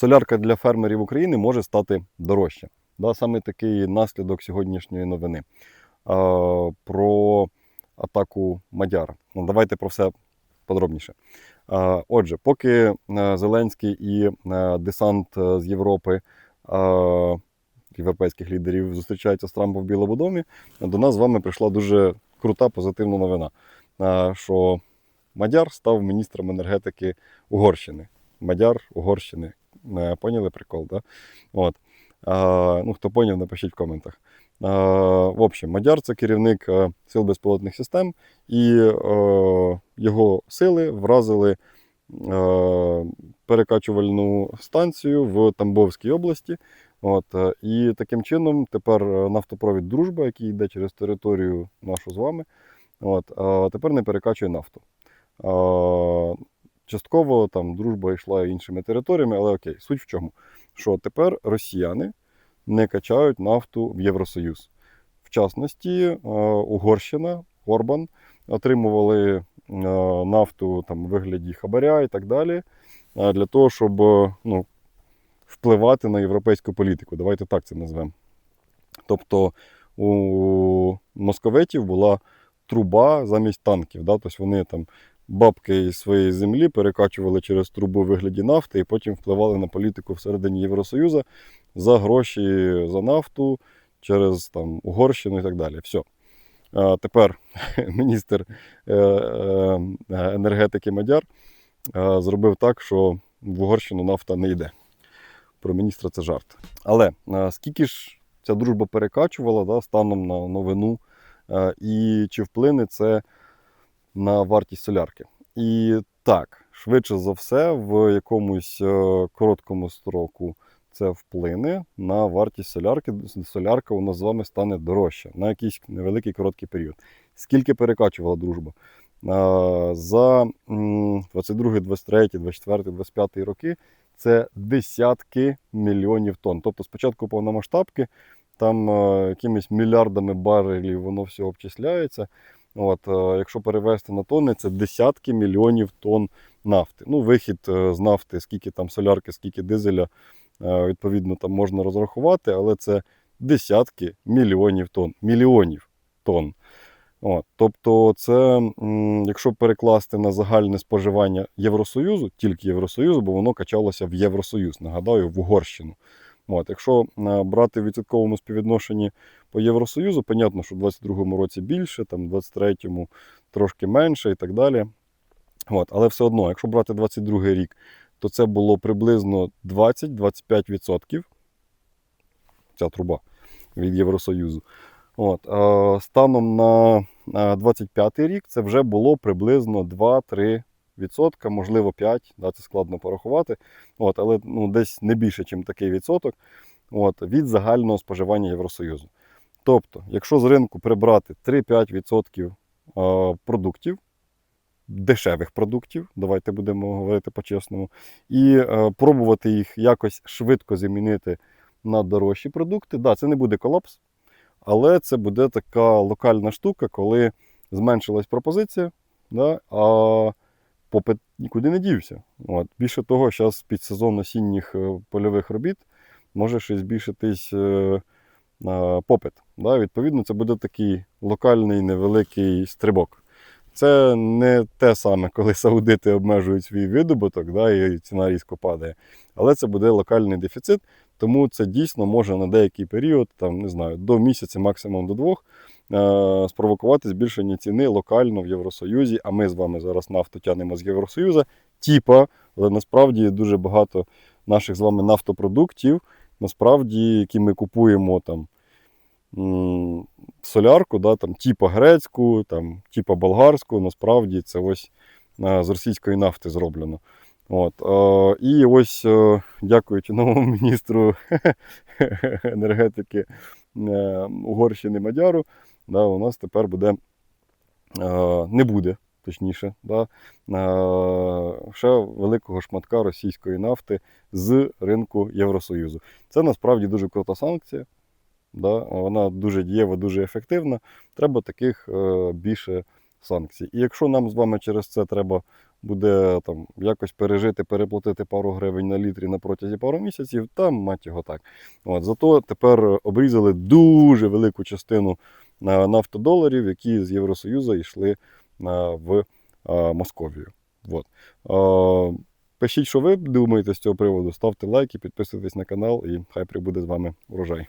солярка для фермерів України може стати дорожча. Да, саме такий наслідок сьогоднішньої новини е, про атаку Мадяра. Ну, давайте про все подробніше. Е, Отже, поки е, Зеленський і е, десант е, з Європи е, європейських лідерів зустрічаються з Трампом в Білому домі, до нас з вами прийшла дуже крута позитивна новина, що Мадяр став міністром енергетики Угорщини. Мадяр Угорщини. Е, Поняли прикол, да? От. Е, Ну, хто поняв, напишіть в коментах. Е, В общем, Мадяр це керівник е, сил безпілотних систем, і е, його сили вразили е, перекачувальну станцію в Тамбовській області. От, і таким чином тепер нафтопровід Дружба, який йде через територію нашу з вами, от, тепер не перекачує нафту. Частково там дружба йшла іншими територіями, але окей, суть в чому? Що тепер росіяни не качають нафту в Євросоюз. В частності, е, Угорщина, Орбан отримували е, нафту там, у вигляді хабаря і так далі, е, для того, щоб ну, впливати на європейську політику. Давайте так це назвемо. Тобто у московитів була труба замість танків. Да? Тобто вони там бабки із своєї землі перекачували через трубу вигляді нафти і потім впливали на політику всередині Євросоюзу за гроші за нафту через там, Угорщину і так далі. Все. Тепер міністр е, е, енергетики Мадяр е, зробив так, що в Угорщину нафта не йде. Про міністра це жарт. Але е, скільки ж ця дружба перекачувала да, станом на новину, е, і чи вплине це на вартість солярки? І так, швидше за все, в якомусь е, короткому строку це вплине на вартість солярки. Солярка у нас з вами стане дорожча на якийсь невеликий короткий період. Скільки перекачувала дружба? Е, За 22, 23, 24, 25 роки це десятки мільйонів тонн. Тобто спочатку повномасштабки, там е, якимись мільярдами барелів воно все обчисляється. От, е, якщо перевести на тонни, це десятки мільйонів тонн нафти. Ну, вихід е, з нафти, скільки там солярки, скільки дизеля, е, відповідно, там можна розрахувати, але це десятки мільйонів тонн. Мільйонів тонн. От, тобто, це, якщо перекласти на загальне споживання Євросоюзу, тільки Євросоюзу, бо воно качалося в Євросоюз, нагадаю, в Угорщину. От, якщо е, брати в відсотковому співвідношенні по Євросоюзу, понятно, що в 22-му році більше, там в 23-му трошки менше і так далі. От, але все одно, якщо брати 22 рік, то це було приблизно 20-25% ця труба від Євросоюзу. От, е, станом на е, 25 рік це вже було приблизно 2-3 відсотка, можливо 5, да, це складно порахувати. От, але ну, десь не більше, ніж такий відсоток от, від загального споживання Євросоюзу. Тобто, якщо з ринку прибрати 3-5% е, продуктів, дешевих продуктів, давайте будемо говорити по-чесному, і е, пробувати їх якось швидко замінити на дорожчі продукти, да, це не буде колапс, але це буде така локальна штука, коли зменшилась пропозиція, да, а попит нікуди не дівся. От. Більше того, зараз під сезон осінніх е, польових робіт може ще збільшитись е, попит. Да? Відповідно, це буде такий локальний невеликий стрибок. Це не те саме, коли саудити обмежують свій видобуток, да, і ціна різко падає. Але це буде локальний дефіцит, тому це дійсно може на деякий період, там, не знаю, до місяця, максимум до двох, спровокувати збільшення ціни локально в Євросоюзі. А ми з вами зараз нафту тянемо з Євросоюзу. Тіпа, але насправді дуже багато наших з вами нафтопродуктів, насправді, які ми купуємо там. Солярку, да, там, типа грецьку, там, типа болгарську, насправді це ось е, з російської нафти зроблено. От, е, і ось, е, дякуючи новому міністру енергетики е, Угорщини Мадяру, да, у нас тепер буде, е, не буде, точніше, да, е, ще великого шматка російської нафти з ринку Євросоюзу. Це насправді дуже крута санкція. Да, вона дуже дієва, дуже ефективна. Треба таких е, більше санкцій. І якщо нам з вами через це треба буде там якось пережити, переплатити пару гривень на літрі на протязі пару місяців, там мать його так. От, зато тепер обрізали дуже велику частину нафтодоларів, які з Євросоюзу йшли в Московію. От. Пишіть, що ви думаєте з цього приводу, ставте лайки, підписуйтесь на канал і хай прибуде з вами урожай.